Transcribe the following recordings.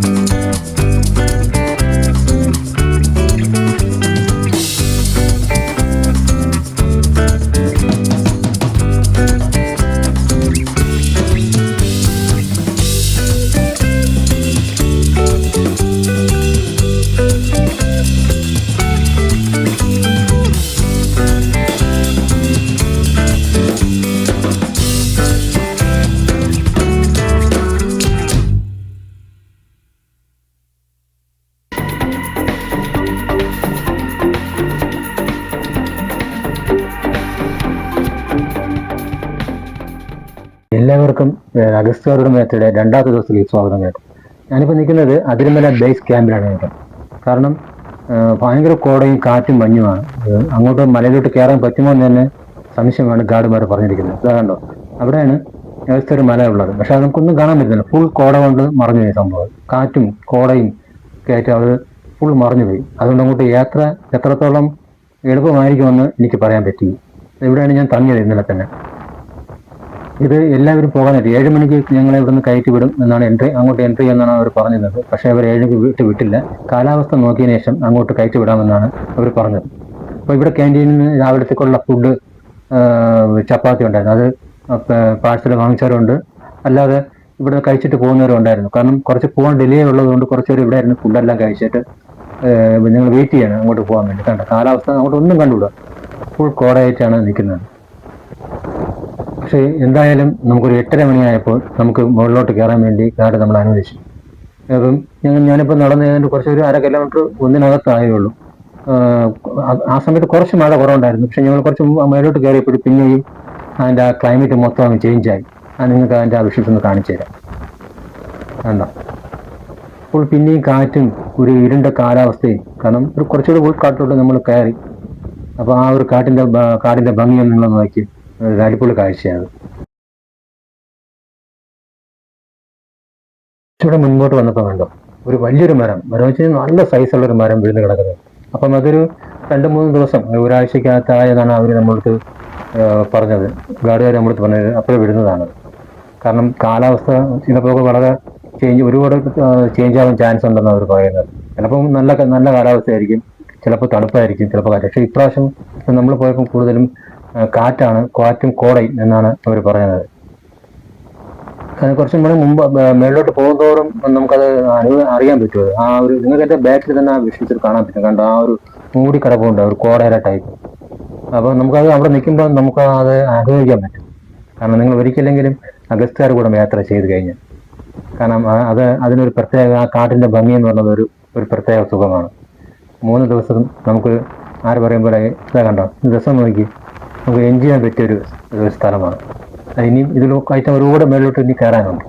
Bye. എല്ലാവർക്കും അഗസ്റ്റോറുടെ മേത്തയുടെ രണ്ടാമത്തെ ദിവസത്തിലേക്ക് സ്വാഗതം കേട്ടോ. ഞാനിപ്പോൾ നിൽക്കുന്നത് അതിരുമല ബേസ് ക്യാമ്പിലാണ് കേട്ടോ. കാരണം ഭയങ്കര കോടയും കാറ്റും മഞ്ഞുമാണ്. അങ്ങോട്ട് മലയിലോട്ട് കയറാൻ പറ്റുമോ എന്ന് തന്നെ സംശയമാണ് ഗാർഡുമാർ പറഞ്ഞിരിക്കുന്നത്. അതാണ്ടോ അവിടെയാണ് അഗസ്ത്യൊരു മല ഉള്ളത്. പക്ഷെ അത് നമുക്കൊന്നും കാണാൻ പറ്റുന്നില്ല. ഫുൾ കോട കൊണ്ട് മറഞ്ഞു പോയി സംഭവം. കാറ്റും കോടയും കയറ്റം അത് ഫുൾ മറഞ്ഞു പോയി. അതുകൊണ്ട് അങ്ങോട്ട് യാത്ര എത്രത്തോളം എളുപ്പമായിരിക്കുമെന്ന് എനിക്ക് പറയാൻ പറ്റി. ഇവിടെയാണ് ഞാൻ തങ്ങിയത് ഇന്നലെ തന്നെ. ഇത് എല്ലാവരും പോകാനായിട്ട് ഏഴ് മണിക്ക് ഞങ്ങളെ ഇവിടുന്ന് കയറ്റി വിടും എന്നാണ് എൻട്രി അങ്ങോട്ട് എൻട്രി എന്നാണ് അവർ പറഞ്ഞിരുന്നത്. പക്ഷേ അവർ ഏഴ് വിട്ട് വിട്ടില്ല. കാലാവസ്ഥ നോക്കിയതിന് ശേഷം അങ്ങോട്ട് കയറ്റി വിടാമെന്നാണ് അവർ പറഞ്ഞത്. അപ്പോൾ ഇവിടെ ക്യാന്റീനിൽ നിന്ന് രാവിലത്തേക്കുള്ള ഫുഡ് ചപ്പാത്തി ഉണ്ടായിരുന്നു. അത് പാഴ്സൽ വാങ്ങിച്ചവരുണ്ട്. അല്ലാതെ ഇവിടെ കഴിച്ചിട്ട് പോകുന്നവരും ഉണ്ടായിരുന്നു. കാരണം കുറച്ച് പോകാൻ ഡിലേ ഉള്ളതുകൊണ്ട് കുറച്ചുപേർ ഇവിടെ ആയിരുന്നു ഫുഡെല്ലാം കഴിച്ചിട്ട് ഞങ്ങൾ വെയിറ്റ് ചെയ്യണം അങ്ങോട്ട് പോകാൻ വേണ്ടി. കണ്ട? കാലാവസ്ഥ അങ്ങോട്ട് ഒന്നും കണ്ടുവിടുക ഫുൾ കോടായിട്ടാണ് നിൽക്കുന്നത്. പക്ഷേ എന്തായാലും നമുക്കൊരു എട്ടര മണിയായപ്പോൾ നമുക്ക് മുകളിലോട്ട് കയറാൻ വേണ്ടി കാട് നമ്മൾ അനുവദിച്ചു അപ്പം ഞങ്ങൾ ഞാനിപ്പോൾ നടന്ന് ഏതാണ്ട് കുറച്ച് ഒരു അര കിലോമീറ്റർ ഒന്നിനകത്തായേ ഉള്ളൂ ആ- സമയത്ത് കുറച്ച് മഴ കുറവുണ്ടായിരുന്നു. പക്ഷെ ഞങ്ങൾ കുറച്ച് മേലോട്ട് കയറിയപ്പോൾ പിന്നെയും അതിന്റെ ആ ക്ലൈമറ്റ് മൊത്തം അങ്ങ് ചേഞ്ചായി അത് നിങ്ങൾക്ക് അതിന്റെ ആ വിഷ്വൽസ് ഒന്ന് കാണിച്ചു തരാം. വേണ്ട അപ്പോൾ പിന്നെയും കാറ്റും ഒരു ഇരുണ്ട കാലാവസ്ഥയും. കാരണം ഒരു കുറച്ചുകൂടി ഉൾക്കാട്ടിലോട്ട് നമ്മൾ കയറി. അപ്പോൾ ആ ഒരു കാട്ടിന്റെ കാടിന്റെ ഭംഗിയൊന്നും നിങ്ങൾ നോക്കി ഒരു അടിപൊളി കാഴ്ചയാണ്. ഇവിടെ മുൻപോട്ട് വന്നപ്പോൾ കണ്ടോ ഒരു വലിയൊരു മരം. മരം വെച്ച് നല്ല സൈസുള്ള ഒരു മരം വീണ് കിടക്കുന്നത്. അപ്പം അതൊരു രണ്ട് മൂന്ന് ദിവസം ഒരാഴ്ചക്കകത്തായതാണ് അവർ നമ്മൾക്ക് പറഞ്ഞത്. ഗാർഡുകാർ നമ്മളടുത്ത് പറഞ്ഞത് അപ്പോഴേ വിടുന്നതാണ്. കാരണം കാലാവസ്ഥ ചിലപ്പോൾ വളരെ ചേഞ്ച് ഒരുപാട് ചേഞ്ച് ആവാൻ ചാൻസ് ഉണ്ടെന്ന് അവർ പറയുന്നത്. ചിലപ്പോൾ നല്ല നല്ല കാലാവസ്ഥയായിരിക്കും ചിലപ്പോൾ തണുപ്പായിരിക്കും ചിലപ്പോൾ പക്ഷേ ഇപ്രാവശ്യം നമ്മൾ പോയപ്പോൾ കൂടുതലും കാറ്റാണ് കാറ്റും കോടയും എന്നാണ് അവർ പറയുന്നത്. കുറച്ചും കൂടെ മുമ്പ് മേളിലോട്ട് പോകുന്തോറും നമുക്കത് അറിയാൻ പറ്റുമത്. ആ ഒരു നിങ്ങൾക്ക് എന്റെ ബാക്കിൽ തന്നെ ആ വിഷ്വൽസിൽ കാണാൻ പറ്റും. കണ്ടോ ആ ഒരു മൂടിക്കടപ്പുണ്ട് ഒരു കോടയുടെ ടൈപ്പ് അപ്പോൾ നമുക്കത് അവിടെ നിൽക്കുമ്പോൾ നമുക്ക് അത് അനുഭവിക്കാൻ പറ്റും. കാരണം നിങ്ങൾ ഒരിക്കലെങ്കിലും അഗസ്ത്യാർ കൂടെ യാത്ര ചെയ്ത് കഴിഞ്ഞാൽ. കാരണം അത് അതിനൊരു പ്രത്യേക ആ കാട്ടിന്റെ ഭംഗി എന്ന് പറയുന്നത് ഒരു ഒരു പ്രത്യേക സുഖമാണ്. മൂന്ന് ദിവസം നമുക്ക് ആര് പറയുമ്പോഴേ ഇതാ കണ്ടോ ദിവസം നോക്കി. നമുക്ക് എൻജോയ് ചെയ്യാൻ പറ്റിയ ഒരു സ്ഥലമാണ്. ഇനി ഇനിയും ഇതിൽ ആയിട്ട് ഒരുപാട് മേലോട്ട് ഇനി കയറാനുണ്ട്.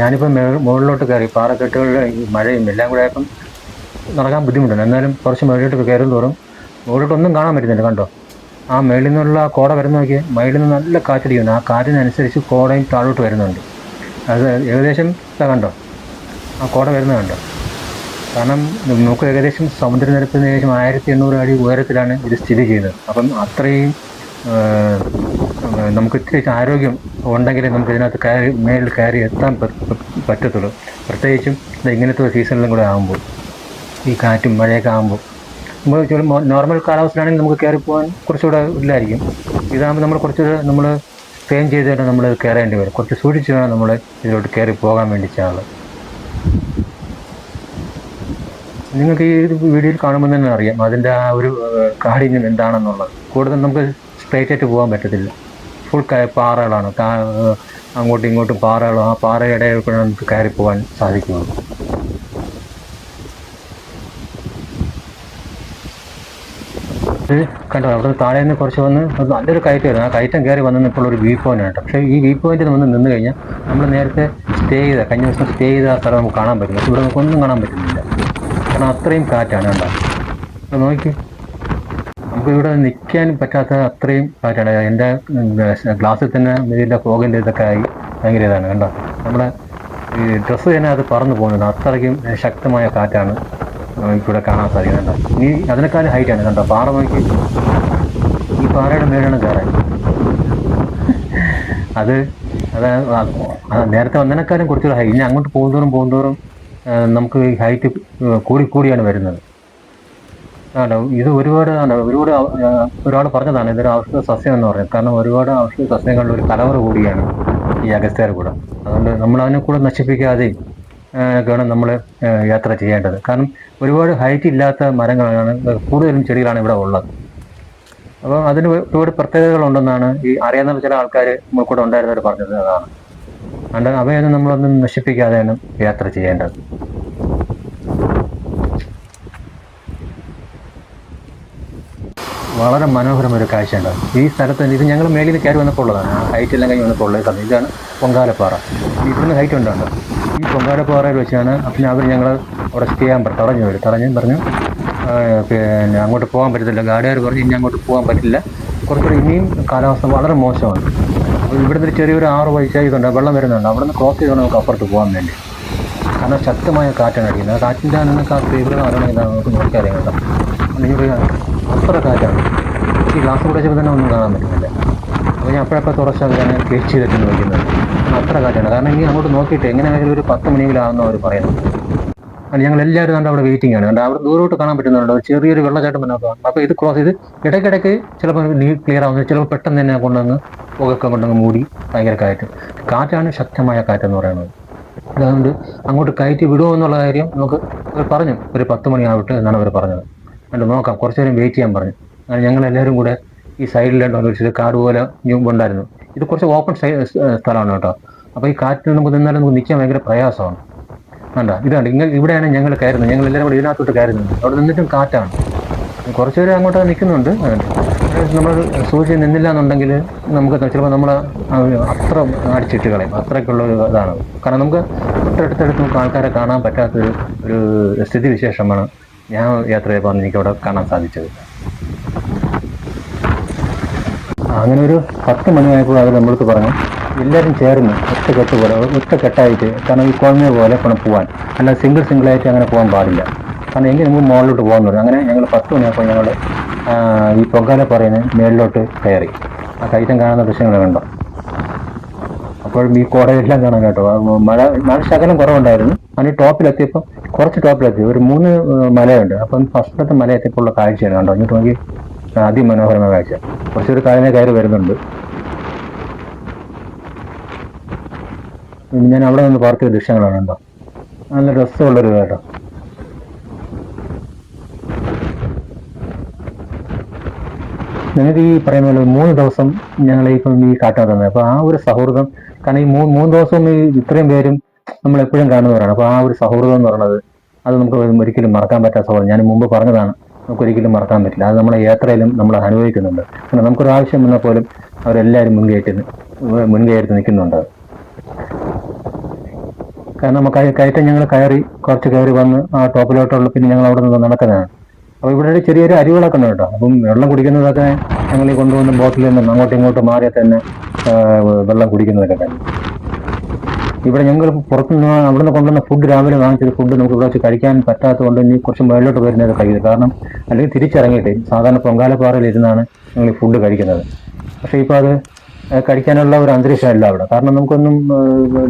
ഞാനിപ്പോൾ മുകളിലോട്ട് കയറി പാറക്കെട്ടുകളിൽ ഈ മഴയും എല്ലാം കൂടെ ആയപ്പം നടക്കാൻ ബുദ്ധിമുട്ടുണ്ട്. എന്നാലും കുറച്ച് മുകളിലോട്ട് കയറും തോറും മുകളിലോട്ട് ഒന്നും കാണാൻ പറ്റുന്നില്ല കണ്ടോ? ആ മേളിൽ നിന്നുള്ള കോട വരുന്ന നോക്കിയാൽ മേളിൽ നിന്ന് നല്ല കാറ്റടിക്കുന്നു. ആ കാറ്റിനനുസരിച്ച് കോടയും താഴോട്ട് വരുന്നുണ്ട്. അത് ഏകദേശം ഇതാ കണ്ടോ? ആ കോട വരുന്നത് കണ്ടോ? കാരണം നമുക്ക് ഏകദേശം സമുദ്രനിരപ്പിന് ഏകദേശം ആയിരത്തി എണ്ണൂറ് അടി ഉയരത്തിലാണ് ഇത് സ്ഥിതി ചെയ്യുന്നത്. അപ്പം അത്രയും നമുക്ക് ഇത്തിരി ആരോഗ്യം ഉണ്ടെങ്കിലേ നമുക്ക് ഇതിനകത്ത് കയറി മേളിൽ കയറി എത്താൻ പറ്റത്തുള്ളൂ. പ്രത്യേകിച്ചും ഇങ്ങനത്തെ സീസണിലും കൂടെ ആകുമ്പോൾ ഈ കാറ്റും മഴയൊക്കെ ആകുമ്പോൾ നമ്മൾ നോർമൽ കാലാവസ്ഥയിലാണെങ്കിൽ നമുക്ക് കയറി പോകാൻ കുറച്ചുകൂടെ ഇല്ലായിരിക്കും ഇതാകുമ്പോൾ നമ്മൾ കുറച്ചുകൂടെ നമ്മൾ സ്ട്രെയിൻ ചെയ്തിട്ട് നമ്മൾ കയറേണ്ടി വരും. കുറച്ച് സൂക്ഷിച്ച് വേണം നമ്മൾ ഇതിലോട്ട് കയറി പോകാൻ വേണ്ടി ചാൾ നിങ്ങൾക്ക് ഈ വീഡിയോയിൽ കാണുമ്പോൾ തന്നെ അറിയാം അതിന്റെ ആ ഒരു കാഠിന്യം എന്താണെന്നുള്ളത്. കൂടുതൽ നമുക്ക് സ്ട്രേറ്റ് ആയിട്ട് പോകാൻ പറ്റത്തില്ല. ഫുൾ പാറകളാണ്. അങ്ങോട്ടും ഇങ്ങോട്ടും പാറകളും ആ പാറയുടെ കൂടെ നമുക്ക് കയറി പോകാൻ ഇത് കണ്ടോ അവിടെ താഴെ നിന്ന് കുറച്ച് വന്ന് നല്ലൊരു കയറ്റമായിരുന്നു ആ കയറ്റം കയറി വന്നു ഇപ്പോൾ ഒരു വ്യൂ പോയിന്റ് ആണ് പക്ഷേ ഈ വ്യൂ പോയിന്റിൽ വന്ന് നിന്ന് കഴിഞ്ഞാൽ നമ്മൾ നേരത്തെ സ്റ്റേ ചെയ്ത കഴിഞ്ഞ ദിവസം സ്റ്റേ ചെയ്ത ആ സ്ഥലം നമുക്ക് കാണാൻ പറ്റും. പക്ഷേ ഇവിടെ നമുക്കൊന്നും കാണാൻ പറ്റുന്നില്ല. കാരണം അത്രയും കാറ്റാണ് ഇത് നോക്കി. നമുക്ക് ഇവിടെ നിൽക്കാൻ പറ്റാത്ത അത്രയും കാറ്റാണ് എന്റെ ഗ്ലാസ്സിൽ തന്നെ ഇതിന്റെ ഫോഗിന്റെ ഇതൊക്കെ ആയി. ഭയങ്കര ഇതാണ് കണ്ടോ? നമ്മുടെ ഈ ഡ്രസ്സ് തന്നെ അത് പറന്നു പോകുന്നത്. അത്രയ്ക്കും ശക്തമായ കാറ്റാണ് ഇവിടെ കാണാൻ സാധിക്കുന്നുണ്ട് ഇനി അതിനേക്കാളും ഹൈറ്റാണ് കണ്ടോ? പാറ നോക്കി. ഈ പാറയുടെ മേലാണ് കയറാൻ. അത് അത് നേരത്തെ വന്നതിനേക്കാളും കുറച്ചുകൂടെ ഹൈ ഇനി അങ്ങോട്ട് പോകുന്തോറും പോകുന്തോറും നമുക്ക് ഹൈറ്റ് കൂടി കൂടിയാണ് വരുന്നത്. ആണോ? ഇത് ഒരുപാട് അല്ല ഒരുപാട് ഒരാൾ പറഞ്ഞതാണ് ഇതൊരു ഔഷധ സസ്യം എന്ന് പറയുന്നത് കാരണം ഒരുപാട് ഔഷധ സസ്യങ്ങളുടെ ഒരു കലവറ കൂടിയാണ് ഈ അഗസ്ത്യാർ കൂടെ. അതുകൊണ്ട് നമ്മൾ അതിനെ കൂടെ നശിപ്പിക്കാതെ ഒക്കെയാണ് നമ്മൾ യാത്ര ചെയ്യേണ്ടത്. കാരണം ഒരുപാട് ഹൈറ്റ് ഇല്ലാത്ത മരങ്ങളാണ് കൂടുതലും ചെടികളാണ് ഇവിടെ ഉള്ളത്. അപ്പോൾ അതിന് ഒരുപാട് പ്രത്യേകതകളുണ്ടെന്നാണ് ഈ അറിയാവുന്ന ചില ആൾക്കാർ നമ്മൾ കൂടെ ഉണ്ടായിരുന്നവർ പറഞ്ഞത്. അതാണ്. അതുകൊണ്ട് അവയൊന്നും നമ്മളൊന്നും നശിപ്പിക്കാതെയാണ് യാത്ര ചെയ്യേണ്ടത്. വളരെ മനോഹരമായ ഒരു കാഴ്ചയുണ്ട് ഈ സ്ഥലത്ത് ഇത് ഞങ്ങൾ മേളിൽ നിന്ന് കയറി വന്നപ്പോൾ ഉള്ളതാണ്. ഹൈറ്റ് എല്ലാം കഴിഞ്ഞ് വന്നപ്പോൾ ഉള്ളത് സ്ഥലം. ഇതാണ് പൊങ്കാലപ്പാറ. ഇവിടുന്ന് ഹൈറ്റ് ഉണ്ടാണ് ഈ പൊങ്കാലപ്പാറയിൽ വെച്ചാണ് പിന്നെ അവർ ഞങ്ങൾ അവിടെ സ്റ്റേ ചെയ്യാൻ പറഞ്ഞു തടഞ്ഞു വരും തടഞ്ഞു പറഞ്ഞു പിന്നെ അങ്ങോട്ട് പോകാൻ പറ്റത്തില്ല. ഗാഡിയാർ പറഞ്ഞു ഇനി അങ്ങോട്ട് പോകാൻ പറ്റില്ല. കുറച്ചുകൂടി ഇനിയും കാലാവസ്ഥ വളരെ മോശമാണ്. അപ്പോൾ ഇവിടുന്ന് ചെറിയൊരു ആറ് പൈസ ഇതുണ്ട് വെള്ളം വരുന്നുണ്ട്. അവിടെ നിന്ന് ക്രോസ് ചെയ്താണ് നമുക്ക് അപ്പുറത്ത് പോകാൻ വേണ്ടി. കാരണം ശക്തമായ കാറ്റാണ് അടിക്കുന്നത്. കാറ്റിന്റെ നിങ്ങൾക്ക് ആ തീവ്രത അറിയണമെങ്കിൽ നമുക്ക് നോക്കിയറിയാം കേട്ടോ നിങ്ങൾക്ക് അത്ര കാറ്റാണ് ഈ ഗ്ലാസ് കൂടെ വെച്ചപ്പോൾ തന്നെ ഒന്നും കാണാൻ പറ്റുന്നില്ല. അപ്പോൾ ഞാൻ അപ്പോഴൊക്കെ തുറച്ച് അത് തന്നെ കെച്ച് ചെയ്തിട്ട് നോക്കുന്നത് കാരണം അത്ര കാറ്റാണ്. കാരണം ഇനി അങ്ങോട്ട് നോക്കിയിട്ട് എങ്ങനെയാണെങ്കിലും ഒരു പത്ത് മണിയിലാണെന്ന് അവർ പറയുന്നത് അത് ഞങ്ങൾ എല്ലാവരും കണ്ട് അവിടെ വെയിറ്റിംഗ് ആണ്. കണ്ട്? അവിടെ ദൂരോട്ട് കാണാൻ പറ്റുന്നുണ്ട്? ചെറിയൊരു വെള്ളച്ചാട്ടം മുന്നോട്ട് അപ്പോൾ ഇത് ക്രോസ് ചെയ്ത് ഇടയ്ക്കിടയ്ക്ക് ചിലപ്പോൾ നീ ക്ലിയർ ആവുന്നത് ചിലപ്പോൾ പെട്ടെന്ന് തന്നെ കൊണ്ടുവന്ന് പുകയൊക്കെ കൊണ്ടുവന്ന് മൂടി ഭയങ്കര കാറ്റ്. കാറ്റാണ് ശക്തമായ കാറ്റെന്ന് പറയുന്നത്. അതുകൊണ്ട് അങ്ങോട്ട് കയറ്റി വിടുമോ എന്നുള്ള കാര്യം നമുക്ക് അവർ പറഞ്ഞു. ഒരു പത്ത് മണിയാവട്ടെ എന്നാണ് അവർ പറഞ്ഞത്. അതുകൊണ്ട് നോക്കാം. കുറച്ച് നേരം വെയിറ്റ് ചെയ്യാൻ പറഞ്ഞു. അങ്ങനെ ഞങ്ങൾ എല്ലാവരും കൂടെ ഈ സൈഡിലുണ്ടോ ഒരു കാട് പോലെ ഉണ്ടായിരുന്നു ഇത് കുറച്ച് ഓപ്പൺ സ്ഥലമാണ് കേട്ടോ. അപ്പോൾ ഈ കാറ്റിൽ നമുക്ക് നിന്നാലും നമുക്ക് നിൽക്കാൻ ഭയങ്കര പ്രയാസമാണ്. വേണ്ട ഇതാണ് ഇങ്ങനെ ഇവിടെയാണ് ഞങ്ങൾ കയറുന്നത്. ഞങ്ങൾ എല്ലാവരും കൂടെ ഇതിനകത്തോട്ട് കയറുന്നത് അവിടെ നിന്നിട്ടും കാറ്റാണ്. കുറച്ച് പേര് അങ്ങോട്ട് നിൽക്കുന്നുണ്ട്. നമ്മൾ സൂചി നിന്നില്ല എന്നുണ്ടെങ്കിൽ നമുക്ക് ചിലപ്പോൾ നമ്മൾ അത്ര അടിച്ചിട്ട് കളയും. അത്രയ്ക്കുള്ള ഒരു ഇതാണ്. കാരണം നമുക്ക് തൊട്ടടുത്തടുത്ത് നമുക്ക് ആൾക്കാരെ കാണാൻ പറ്റാത്തൊരു ഒരു സ്ഥിതി വിശേഷമാണ് ഞാൻ യാത്ര ചെയ്തപ്പോൾ എനിക്ക് അവിടെ കാണാൻ സാധിച്ചത്. അങ്ങനെ ഒരു പത്ത് മണിയായപ്പോൾ അവർ നമ്മളടുത്ത് പറഞ്ഞു എല്ലാവരും ചേർന്ന് ഒറ്റ കെട്ട് പോലെ ഒറ്റ കെട്ടായിട്ട് കാരണം ഈ കുഴഞ്ഞ പോലെ പണം പോകാൻ അല്ല സിംഗിൾ ആയിട്ട് അങ്ങനെ പോകാൻ പാടില്ല. കാരണം എങ്കിൽ നമുക്ക് മുകളിലോട്ട് പോകാൻ തുടങ്ങി. അങ്ങനെ ഞങ്ങൾ പത്ത് മണിയായപ്പോൾ ഞങ്ങൾ ഈ പൊങ്കാല പറയുന്ന മേളിലോട്ട് കയറി. ആ കയറ്റം കാണുന്ന ദൃശ്യങ്ങൾ കണ്ടോ. അപ്പോഴും ഈ കോടയെല്ലാം കാണാൻ കേട്ടോ. മഴ മഴ ശകലം കുറവുണ്ടായിരുന്നു. അതിന് ടോപ്പിലെത്തിയപ്പോൾ കുറച്ച് ടോപ്പിലെത്തി. ഒരു മൂന്ന് മലയുണ്ട്. അപ്പം ഫസ്റ്റത്തെ മല എത്തിയപ്പോൾ ഉള്ള കാഴ്ചയാണ് കണ്ടോ? എന്നിട്ട് നോക്കി. അതിമനോഹരമായ കാഴ്ച. കുറച്ചൊരു കാലിനെ കയറി വരുന്നുണ്ട്. ഞാൻ അവിടെ നിന്ന് പാർത്തിയ ദൃശ്യങ്ങളാണ് കണ്ടോ? നല്ല രസമുള്ളൊരു കേട്ടോ. നിങ്ങൾക്ക് ഈ പറയുന്ന പോലെ മൂന്ന് ദിവസം ഞങ്ങൾ ഇപ്പം ഈ കാട്ടാൻ തന്നെ അപ്പോൾ ആ ഒരു സൗഹൃദം കാരണം ഈ മൂന്ന് മൂന്ന് ദിവസം ഈ ഇത്രയും പേരും നമ്മൾ എപ്പോഴും കാണുന്നവരാണ്. അപ്പോൾ ആ ഒരു സൗഹൃദം എന്ന് പറയുന്നത് അത് നമുക്ക് ഒരിക്കലും മറക്കാൻ പറ്റാത്ത സൗഹൃദം. ഞാൻ മുമ്പ് പറഞ്ഞതാണ് നമുക്ക് ഒരിക്കലും മറക്കാൻ പറ്റില്ല. അത് നമ്മളെ യാത്രയിലും നമ്മൾ അനുഭവിക്കുന്നുണ്ട്. കാരണം നമുക്കൊരു ആവശ്യം വന്നാൽ പോലും അവരെല്ലാവരും മുൻകയറ്റി മുൻകയറ്റി നിൽക്കുന്നുണ്ട്. കാരണം നമുക്ക് കയറ്റം ഞങ്ങൾ കയറി കുറച്ച് കയറി വന്ന് ആ ടോപ്പിലോട്ടുള്ള പിന്നെ ഞങ്ങൾ അവിടെ നിന്ന് നടക്കുന്നതാണ്. അപ്പോൾ ഇവിടെ ഒരു ചെറിയൊരു അരിവിളൊക്കെ ഉണ്ട് കേട്ടോ. അപ്പം വെള്ളം കുടിക്കുന്നതൊക്കെ ഞങ്ങൾ ഈ കൊണ്ടുവന്ന ബോട്ടിൽ നിന്നും അങ്ങോട്ടും ഇങ്ങോട്ടും മാറിയാൽ തന്നെ വെള്ളം കുടിക്കുന്നതൊക്കെ തന്നെ. ഇവിടെ ഞങ്ങൾ പുറത്തു പുറത്തുനിന്ന് അവിടുന്ന് കൊണ്ടുവന്ന ഫുഡ് രാവിലെ വാങ്ങിച്ചത് ഫുഡ് നമുക്ക് ഇവിടെ വെച്ച് കഴിക്കാൻ പറ്റാത്തത് കൊണ്ട് ഇനി കുറച്ച് മുകളിലോട്ട് വരുന്നത് കഴിക്കുന്നത് കാരണം അല്ലെങ്കിൽ തിരിച്ചിറങ്ങിയിട്ട് സാധാരണ പൊങ്കാലപ്പാറയിൽ ഇരുന്നാണ് ഞങ്ങൾ ഈ ഫുഡ് കഴിക്കുന്നത്. പക്ഷേ ഇപ്പോൾ അത് കഴിക്കാനുള്ള ഒരു അന്തരീക്ഷമല്ല അവിടെ. കാരണം നമുക്കൊന്നും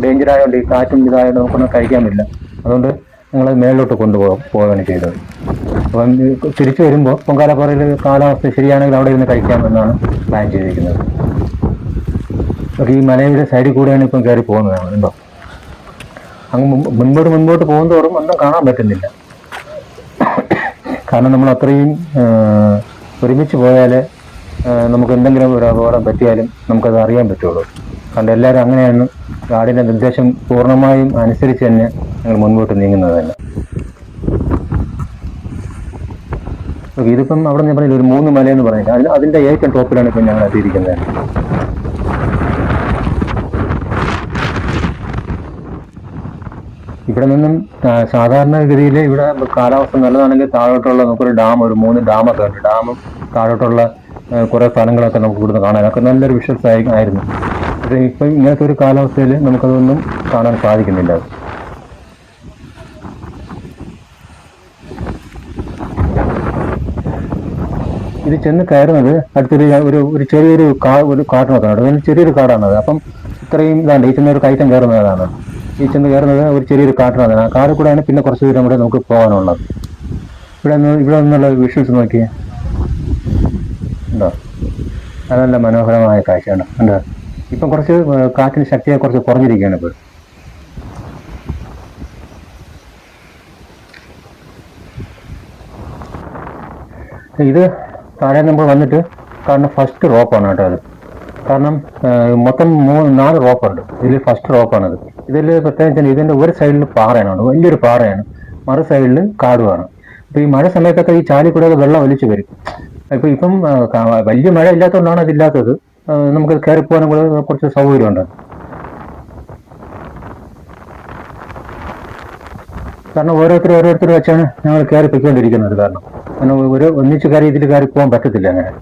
ഡേഞ്ചർ ആയതുകൊണ്ട് ഈ കാറ്റും ഇതായതുകൊണ്ട് നമുക്കൊന്നും കഴിക്കാൻ പറ്റില്ല. അതുകൊണ്ട് ഞങ്ങൾ മേളിലോട്ട് കൊണ്ടുപോകാൻ പോവുകയാണ് ചെയ്തത്. അപ്പം തിരിച്ചു വരുമ്പോൾ പൊങ്കാലപ്പുറയിൽ കാലാവസ്ഥ ശരിയാണെങ്കിൽ അവിടെ ഇരുന്ന് കഴിക്കാമെന്നാണ് പ്ലാൻ ചെയ്തിരിക്കുന്നത്. അപ്പോൾ ഈ മലയുടെ സൈഡിൽ കൂടെയാണ് ഇപ്പം കയറി പോകുന്നത് ഞങ്ങൾ ഉണ്ടോ? അങ്ങ് മുൻപോട്ട് മുൻപോട്ട് പോകും പോകുന്നതോറും ഒന്നും കാണാൻ പറ്റുന്നില്ല. കാരണം നമ്മൾ അത്രയും ഒരുമിച്ച് പോയാൽ നമുക്ക് എന്തെങ്കിലും ഒരു അപകടം പറ്റിയാലും നമുക്കത് അറിയാൻ പറ്റുള്ളൂ. കാരണം എല്ലാവരും അങ്ങനെയാണ് ഗാർഡിന്റെ നിർദ്ദേശം പൂർണമായും അനുസരിച്ച് തന്നെ ഞങ്ങൾ മുൻപോട്ട് നീങ്ങുന്നത് തന്നെ. ഓക്കെ ഇതിപ്പം അവിടെ ഞാൻ പറഞ്ഞില്ല ഒരു മൂന്ന് മലയെന്ന് പറഞ്ഞില്ല അതിന് അതിന്റെ ഏറ്റവും ടോപ്പിലാണ് ഇപ്പം ഞങ്ങൾ എത്തിയിരിക്കുന്നത്. ഇവിടെ നിന്നും സാധാരണ സാധാരണഗതിയിൽ ഇവിടെ കാലാവസ്ഥ നല്ലതാണെങ്കിൽ താഴോട്ടുള്ള നമുക്കൊരു ഡാം ഒരു മൂന്ന് ഡാമൊക്കെ ഉണ്ട്. ഡാമും താഴോട്ടുള്ള കുറേ സ്ഥലങ്ങളൊക്കെ നമുക്ക് ഇവിടുന്ന് കാണാൻ അതൊക്കെ നല്ലൊരു വിഷ്വൽസ് ആയി ആയിരുന്നു. പക്ഷേ ഇപ്പം ഇങ്ങനത്തെ ഒരു കാലാവസ്ഥയിൽ നമുക്കതൊന്നും കാണാൻ സാധിക്കുന്നില്ല. ഇത് ചെന്ന് കയറുന്നത് അടുത്തൊരു ഒരു ഒരു ചെറിയൊരു കാ ഒരു കാട്ടിനൊക്കെ അതിന് ചെറിയൊരു കാടാണത്. അപ്പം ഇത്രയും ഇതാണ്ട് ഈ ചെന്ന ഒരു കയറ്റം കയറുന്നതാണ്. ഈ ചെന്ന് കയറുന്നത് ഒരു ചെറിയൊരു കാട്ടിനാണ് ആ കാട് കൂടെയാണ് പിന്നെ കുറച്ച് ദൂരം കൂടെ നമുക്ക് പോകാനുള്ളത്. ഇവിടെ നിന്ന് ഇവിടെ നിന്നുള്ള വിഷ്വൽസ് നോക്കിയേ. ഉണ്ടോ? നല്ല മനോഹരമായ കാഴ്ചയാണ്. ഉണ്ടോ ഇപ്പം കുറച്ച് കാറ്റിന് ശക്തിയെ കുറച്ച് കുറഞ്ഞിരിക്കുകയാണ് ഇപ്പോൾ ഇത് താഴെ നമ്മൾ വന്നിട്ട് കാരണം ഫസ്റ്റ് റോപ്പാണ് കേട്ടോ അത്. കാരണം മൊത്തം മൂന്ന് നാല് റോപ്പുണ്ട് ഇതിൽ ഫസ്റ്റ് റോപ്പാണത് ഇതിൽ പ്രത്യേകിച്ച് ഇതിന്റെ ഒരു സൈഡിൽ പാറയാണ്. വലിയൊരു പാറയാണ്. മറു സൈഡിൽ കാടുമാണ് അപ്പോൾ ഈ മഴ സമയത്തൊക്കെ ഈ ചാലി കൂടെ വെള്ളം ഒലിച്ചു വരും. അപ്പോൾ ഇപ്പം വലിയ മഴ ഇല്ലാത്തതുകൊണ്ടാണ് അതില്ലാത്തത്. നമുക്ക് കയറി പോകാനും കൂടെ കുറച്ച് സൗകര്യമുണ്ട്. കാരണം ഓരോരുത്തർ ഓരോരുത്തർ വെച്ചാണ് ഞങ്ങൾ കയറി പൊയ്ക്കൊണ്ടിരിക്കുന്നത് കാരണം. കാരണം ഒരു ഒന്നിച്ച് കയറി ഇതിൽ കയറി പോകാൻ പറ്റത്തില്ല അങ്ങനെ.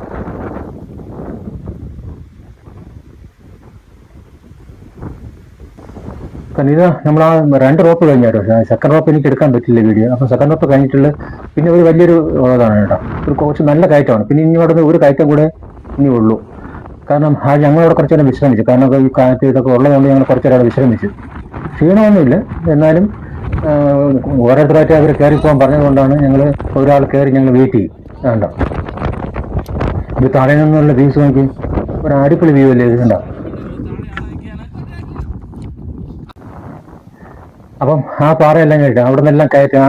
കാരണം ഇത് നമ്മൾ ആ രണ്ട് റോപ്പ് കഴിഞ്ഞാട്ടോ സെക്കൻഡ് റോപ്പ് എനിക്ക് എടുക്കാൻ പറ്റില്ല വീഡിയോ അപ്പം സെക്കൻഡ് റോപ്പ് കഴിഞ്ഞിട്ടുള്ള പിന്നെ ഒരു വലിയൊരു ഇതാണ് കേട്ടോ. ഒരു കുറച്ച് നല്ല കയറ്റമാണ്. പിന്നെ ഇനി അവിടെ ഒരു കയറ്റം കൂടെ ഇനി ഉള്ളൂ. കാരണം ആ ഞങ്ങളവിടെ കുറച്ച് നേരം വിശ്രമിച്ചു. കാരണം ഈ കാറ്റ് ഇതൊക്കെ ഉള്ളതുകൊണ്ട് ഞങ്ങൾ കുറച്ച് നേരം വിശ്രമിച്ചു. ക്ഷീണമൊന്നുമില്ല. എന്നാലും ഓരോരുത്തരായിട്ട് അവർ കയറി പോകാൻ പറഞ്ഞതുകൊണ്ടാണ് ഞങ്ങൾ ഒരാൾ കയറി ഞങ്ങൾ വെയിറ്റ് ചെയ്യും. വേണ്ട ഇത് താഴെ നിന്നുള്ള വ്യൂസ് നോക്കി. ഒരു അടിപൊളി വ്യൂ അല്ലേ ഇത് കണ്ടോ? അപ്പം ആ പാറയെല്ലാം കഴിഞ്ഞു അവിടെ നിന്നെല്ലാം കയറ്റി ആ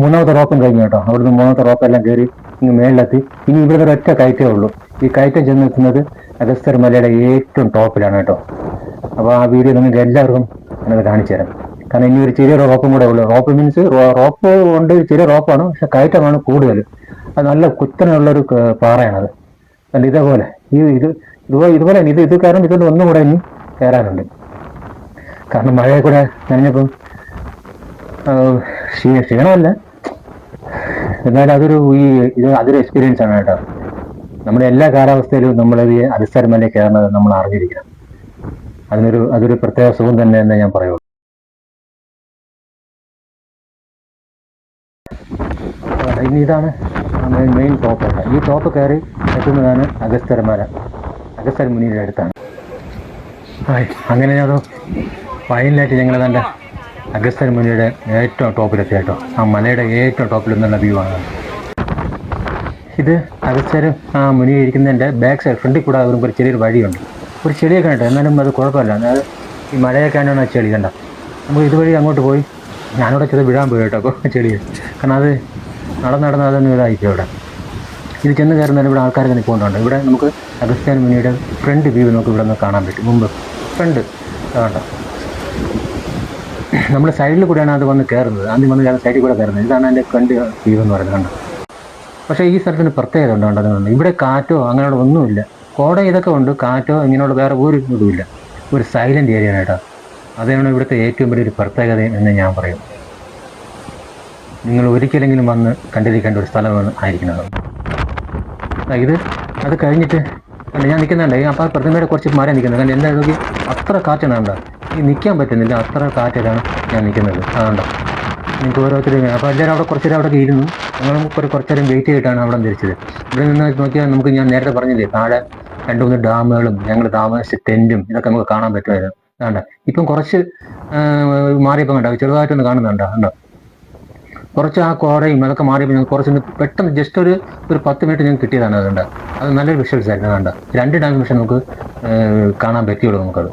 മൂന്നാമത്തെ റോപ്പും കഴിഞ്ഞു കേട്ടോ. അവിടുന്ന് മൂന്നാമത്തെ റോപ്പെല്ലാം കയറി ഇങ്ങ് മേളിലെത്തി. ഇനി ഇവിടുന്ന് ഒരൊറ്റ കയറ്റേ ഉള്ളൂ. ഈ കയറ്റം ചെന്ന് എത്തുന്നത് അഗസ്തർ മലയുടെ ഏറ്റവും ടോപ്പിലാണ് കേട്ടോ. അപ്പോൾ ആ വീഡിയോ നിങ്ങൾക്ക് എല്ലാവർക്കും ഞാനത് കാണിച്ചു തരാം. കാരണം ഇനി ഒരു ചെറിയ റോപ്പും കൂടെ ഉള്ളൂ. റോപ്പ് മീൻസ് റോപ്പ് കൊണ്ട് ചെറിയ റോപ്പാണ് പക്ഷെ കയറ്റമാണ് കൂടുതൽ. അത് നല്ല കുത്തനുള്ളൊരു പാറയാണ് പാറയാണത് അല്ല ഇതേപോലെ. ഈ ഇത് ഇതുപോലെ ഇതുപോലെ ഇത് ഇത് കാരണം ഇതുകൊണ്ട് ഒന്നും കൂടെ ഇനി കയറാനുണ്ട്. കാരണം മഴയെ കൂടെ നനഞ്ഞപ്പം ക്ഷീണമല്ല. എന്നാലും അതൊരു ഈ ഇത് അതൊരു എക്സ്പീരിയൻസ് ആണ് കേട്ടോ. നമ്മുടെ എല്ലാ കാലാവസ്ഥയിലും നമ്മൾ ഈ അടിസ്ഥാനമല്ലേ കയറുന്നത് നമ്മൾ അറിഞ്ഞിരിക്കണം അതിനൊരു അതൊരു പ്രത്യേക സുഖം തന്നെ എന്ന് ഞാൻ പറയുള്ളൂ. ഇനി ഇതാണ് മെയിൻ ടോപ്പ് ഈ ടോപ്പ് കയറി എത്തുന്നതാണ് അഗസ്തരമല അഗസ്തര മുനിയുടെ അടുത്താണ്. അങ്ങനെ അതോ ഫൈനലായിട്ട് ഞങ്ങൾ കണ്ട അഗസ്തർ മുനിയുടെ ഏറ്റവും ടോപ്പിലെത്തി കേട്ടോ. ആ മലയുടെ ഏറ്റവും ടോപ്പിൽ നിന്നുള്ള വ്യൂ ആണ്. ഇത് അഗസ്തർ ആ മുനി ഇരിക്കുന്നതിന്റെ ബാക്ക് സൈഡ് ഫ്രണ്ടിൽ കൂടെ വരുമ്പോൾ ഒരു ചെറിയൊരു വഴിയുണ്ട്. ഒരു ചെടിയൊക്കെ ഉണ്ട് എന്നാലും അത് കുഴപ്പമില്ല. അതായത് ഈ മലയൊക്കെ ആണെന്ന് ആ ചെളി കണ്ട നമുക്ക് ഇതുവഴി അങ്ങോട്ട് പോയി. ഞാനിവിടെ ചെറിയ വിടാൻ പോയി കേട്ടോ ചെളി കാരണം അത് നടന്ന് നടന്ന് അതൊന്നും ഇതായിരിക്കും ഇവിടെ ഇത് ചെന്ന് കയറുന്നതിന് ഇവിടെ ആൾക്കാർ നിൽക്കുന്നുണ്ട് ഇവിടെ നമുക്ക് അഗസ്ത്യാൻ മുനിയുടെ ഫ്രണ്ട് വ്യൂ നമുക്ക് ഇവിടെ നിന്ന് കാണാൻ പറ്റും. മുമ്പ് ഫ്രണ്ട്. അതുകൊണ്ട് നമ്മുടെ സൈഡിൽ കൂടെയാണ് അത് വന്ന് കയറുന്നത്. ആദ്യം വന്ന് കയറുന്ന സൈഡിൽ കൂടെ കയറുന്നത്. ഇതാണ് എന്റെ ഫ്രണ്ട് വ്യൂ എന്ന് പറയുന്നത്. കണ്ടോ? പക്ഷേ ഈ സ്ഥലത്തിന് പ്രത്യേകത ഉണ്ട് കണ്ടോ? അതുകൊണ്ട് ഇവിടെ കാറ്റോ അങ്ങനെയുള്ള ഒന്നുമില്ല. കോട ഇതൊക്കെ ഉണ്ട്. കാറ്റോ ഇങ്ങനെയുള്ള വേറെ ഒരു ഇതുമില്ല. ഒരു സൈലന്റ് ഏരിയ ആണ് കേട്ടോ. അതാണ് ഇവിടുത്തെ ഏറ്റവും വലിയൊരു പ്രത്യേകത എന്ന് ഞാൻ പറയും നിങ്ങൾ ഒരിക്കലെങ്കിലും വന്ന് കണ്ടിരിക്കേണ്ട ഒരു സ്ഥലമാണ് ആയിരിക്കുന്നത്. ഇത് അത് കഴിഞ്ഞിട്ട് അല്ല ഞാൻ നിൽക്കുന്നുണ്ട്. അപ്പോൾ പ്രതിമയുടെ കുറച്ച് മാറി നിൽക്കുന്നത് കാരണം എന്റെ നോക്കി അത്ര കാറ്റാണ് ഈ നിൽക്കാൻ പറ്റുന്നില്ല. അത്ര കാറ്റിലാണ് ഞാൻ നിൽക്കുന്നത്. അതുകൊണ്ടോ നിങ്ങൾക്ക് ഓരോരുത്തരും അപ്പോൾ എല്ലാവരും അവിടെ കുറച്ച് നേരം അവിടെ ഇരുന്നു. ഞങ്ങളും ഒരു കുറച്ച് നേരം വെയിറ്റ് ചെയ്തിട്ടാണ് അവിടെ തിരിച്ചത് ഇവിടെ നിന്ന് നോക്കിയാൽ നമുക്ക് ഞാൻ നേരത്തെ പറഞ്ഞില്ലേ താഴെ രണ്ട് മൂന്ന് ഡാമുകളും ഞങ്ങൾ താമസിച്ച ടെന്റും ഇതൊക്കെ നമുക്ക് കാണാൻ പറ്റുമായിരുന്നു. അതുകൊണ്ട് ഇപ്പം കുറച്ച് മാറിയപ്പോൾ കണ്ടോ? ചെറുതായിട്ടൊന്ന് കാണുന്നുണ്ടോ? കണ്ടോ? കുറച്ച് ആ കോടയും അതൊക്കെ മാറിയപ്പോൾ ഞങ്ങൾ കുറച്ച് പെട്ടെന്ന് ജസ്റ്റ് ഒരു ഒരു പത്ത് മിനിറ്റ് ഞങ്ങൾക്ക് കിട്ടിയതാണ് അതുകൊണ്ട് അത് നല്ലൊരു വിഷ്വൽസ് ആയിരുന്നു അതുകൊണ്ട് രണ്ട് ഡയമെൻഷൻ നമുക്ക് കാണാൻ പറ്റിയുള്ളൂ നമുക്കത്.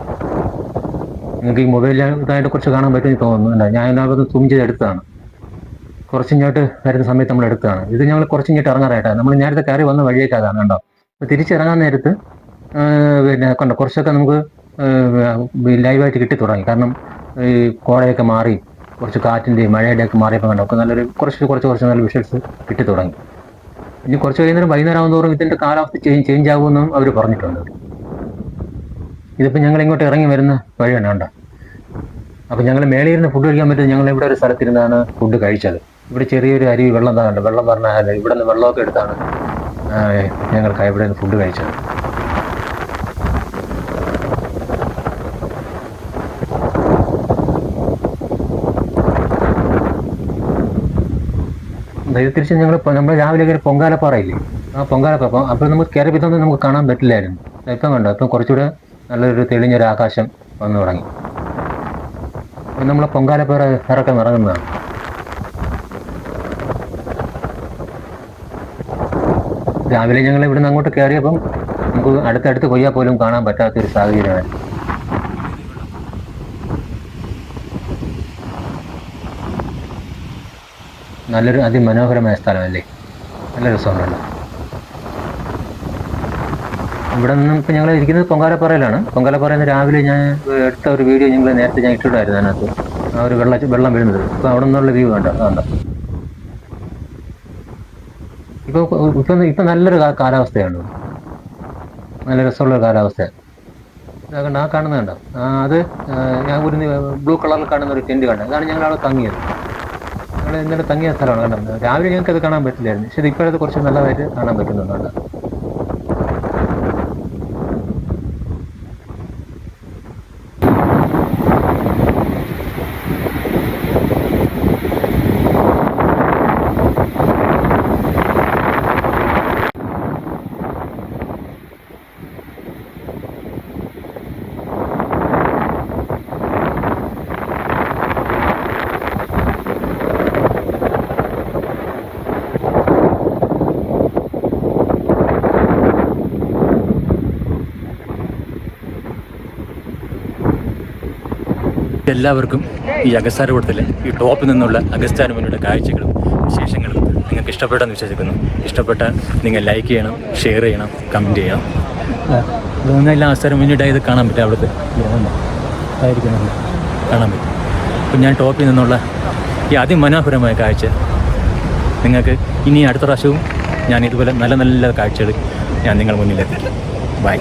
നിങ്ങൾക്ക് ഈ മൊബൈലിൽ കുറച്ച് കാണാൻ പറ്റുമെന്ന് തോന്നുന്നുണ്ട് ഞാൻ എല്ലാവർക്കും സൂം ചെയ്ത് എടുത്തതാണ്. കുറച്ച് ഇങ്ങോട്ട് വരുന്ന സമയത്ത് നമ്മൾ എടുത്തതാണ്. ഇത് ഞങ്ങൾ കുറച്ച് ഇങ്ങോട്ട് ഇറങ്ങാറായിട്ടാണ് നമ്മൾ നേരത്തെ കയറി വന്ന വഴിയൊക്കെ അതാണ് കണ്ടോ. അപ്പോൾ തിരിച്ചിറങ്ങാൻ നേരത്ത് പിന്നെ കണ്ടോ കുറച്ചൊക്കെ നമുക്ക് ലൈവായിട്ട് കിട്ടി തുടങ്ങി കാരണം ഈ കോടയൊക്കെ മാറി കുറച്ച് കാറ്റിന്റെയും മഴയുടെ ഒക്കെ മാറിയപ്പോൾ കണ്ടു. ഒക്കെ നല്ലൊരു കുറച്ച് കുറച്ച് കുറച്ച് നല്ല വിഷ്വൽസ് കിട്ടി തുടങ്ങി. ഇനി കുറച്ച് കഴിയുന്നേരം വൈകുന്നേരം ആകുന്നതോറും ഇതിന്റെ കാലാവസ്ഥ ചേഞ്ച് ചേഞ്ച് ആകുമെന്നും അവർ പറഞ്ഞിട്ടുണ്ട്. ഇതിപ്പോൾ ഞങ്ങൾ ഇങ്ങോട്ട് ഇറങ്ങി വരുന്ന വഴിയാണ് കണ്ടോ? അപ്പോൾ ഞങ്ങൾ മേളിൽ ഇരുന്ന് ഫുഡ് കഴിക്കാൻ പറ്റും ഞങ്ങൾ ഇവിടെ ഒരു സ്ഥലത്തിരുന്നാണ് ഫുഡ് കഴിച്ചത്. ഇവിടെ ചെറിയൊരു അരി വെള്ളം താ വെള്ളം പറഞ്ഞാൽ ഇവിടെ നിന്ന് വെള്ളമൊക്കെ എടുത്താണ് ഞങ്ങൾക്ക് ഇവിടെ നിന്ന് ഫുഡ് കഴിച്ചത്. തിരിച്ച് ഞങ്ങൾ നമ്മൾ രാവിലെ കയറി പൊങ്കാലപ്പാറയില്ലേ? ആ പൊങ്കാലപ്പാറ. അപ്പോൾ നമുക്ക് കയറി ഇതൊന്നും നമുക്ക് കാണാൻ പറ്റില്ലായിരുന്നു. ഇപ്പം കണ്ടോ? ഇപ്പം കുറച്ചുകൂടെ നല്ലൊരു തെളിഞ്ഞൊരു ആകാശം വന്നു തുടങ്ങി. അപ്പം നമ്മൾ പൊങ്കാലപ്പാറ ഇറക്കം ഇറങ്ങുന്നതാണ് രാവിലെ ഞങ്ങൾ ഇവിടുന്ന് അങ്ങോട്ട് കയറിയപ്പം നമുക്ക് അടുത്തടുത്ത് കൊയ്യാൽ പോലും കാണാൻ പറ്റാത്തൊരു സാഹചര്യമാണ്. നല്ലൊരു അതിമനോഹരമായ സ്ഥലമല്ലേ നല്ല രസമുണ്ടല്ലോ. ഇവിടെ നിന്നും ഇപ്പം ഞങ്ങൾ ഇരിക്കുന്നത് പൊങ്കാലപ്പാറയിലാണ്. പൊങ്കാലപ്പാറയിൽ രാവിലെ ഞാൻ എടുത്ത ഒരു വീഡിയോ ഞങ്ങൾ നേരത്തെ ഞാൻ ഇട്ടിട്ടായിരുന്നു അതിനകത്ത്. ആ ഒരു വെള്ളം വെള്ളം വീഴുന്നത്. ഇപ്പം അവിടെ നിന്നുള്ള വ്യൂ കണ്ട? അതുകൊണ്ട് ഇപ്പോൾ ഇപ്പം ഇപ്പം നല്ലൊരു കാലാവസ്ഥയാണ്. നല്ല രസമുള്ള കാലാവസ്ഥ ഇതാകണ്ട ആ കാണുന്നത് കണ്ട? അത് ഞാൻ ഒരു ബ്ലൂ കളറിൽ കാണുന്ന ഒരു ടെന്റ് കണ്ടത് അതാണ് ഞങ്ങൾ അവിടെ തങ്ങിയത്. ഞങ്ങൾ ഇന്നലെ തങ്ങിയ സ്ഥലമാണ് കണ്ടത് രാവിലെ ഞങ്ങൾക്ക് അത് കാണാൻ പറ്റില്ലായിരുന്നു. പക്ഷേ ഇപ്പോഴത് കുറച്ച് നല്ലതായിട്ട് കാണാൻ പറ്റുന്നുണ്ട്. കണ്ടോ എല്ലാവർക്കും ഈ അഗസ്താരകൂടത്തിലെ ഈ ടോപ്പിൽ നിന്നുള്ള അഗസ്താരമുനിയുടെ കാഴ്ചകളും വിശേഷങ്ങളും നിങ്ങൾക്ക് ഇഷ്ടപ്പെട്ടെന്ന് വിശ്വസിക്കുന്നു. ഇഷ്ടപ്പെട്ടാൽ നിങ്ങൾ ലൈക്ക് ചെയ്യണം ഷെയർ ചെയ്യണം കമന്റ് ചെയ്യണം. ഇതൊന്നെല്ലാം അഗസ്താരമുനിയുടെ ഇത് കാണാൻ പറ്റും അവിടുത്തെ. ആയിരിക്കണം കാണാൻ പറ്റും. അപ്പം ഞാൻ ടോപ്പിൽ നിന്നുള്ള ഈ അതിമനോഹരമായ കാഴ്ച നിങ്ങൾക്ക് ഇനി അടുത്ത പ്രാവശ്യവും ഞാൻ ഇതുപോലെ നല്ല നല്ല കാഴ്ചകൾ ഞാൻ നിങ്ങൾ മുന്നിലെത്തിക്കും ബൈ